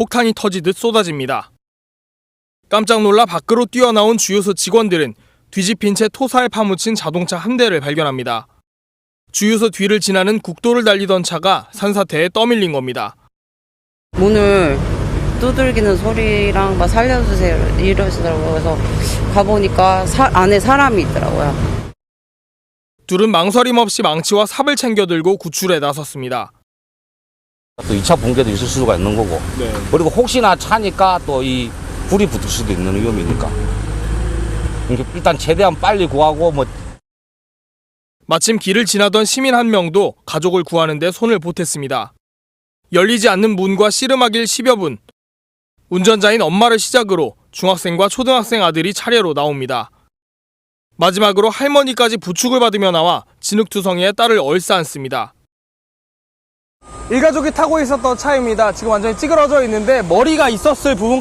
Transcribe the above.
폭탄이 터지듯 쏟아집니다. 깜짝 놀라 밖으로 뛰어나온 주유소 직원들은 뒤집힌 채 토사에 파묻힌 자동차 한 대를 발견합니다. 주유소 뒤를 지나는 국도를 달리던 차가 산사태에 떠밀린 겁니다. 문을 두들기는 소리랑 막 살려주세요 이러시더라고요. 그래서 가보니까 사- 안에 사람이 있더라고요. 둘은 망설임 없이 망치와 삽을 챙겨 들고 구출에 나섰습니다. 또 2차 붕괴도 있을 수가 있는 거고 그리고 혹시나 차니까 또 이 불이 붙을 수도 있는 위험이니까 일단 최대한 빨리 구하고 뭐 마침 길을 지나던 시민 한 명도 가족을 구하는 데 손을 보탰습니다. 열리지 않는 문과 씨름하길 10여 분. 운전자인 엄마를 시작으로 중학생과 초등학생 아들이 차례로 나옵니다. 마지막으로 할머니까지 부축을 받으며 나와 진흙투성이에 딸을 얼싸안습니다. 일가족이 타고 있었던 차입니다. 지금 완전히 찌그러져 있는데 머리가 있었을 부분까지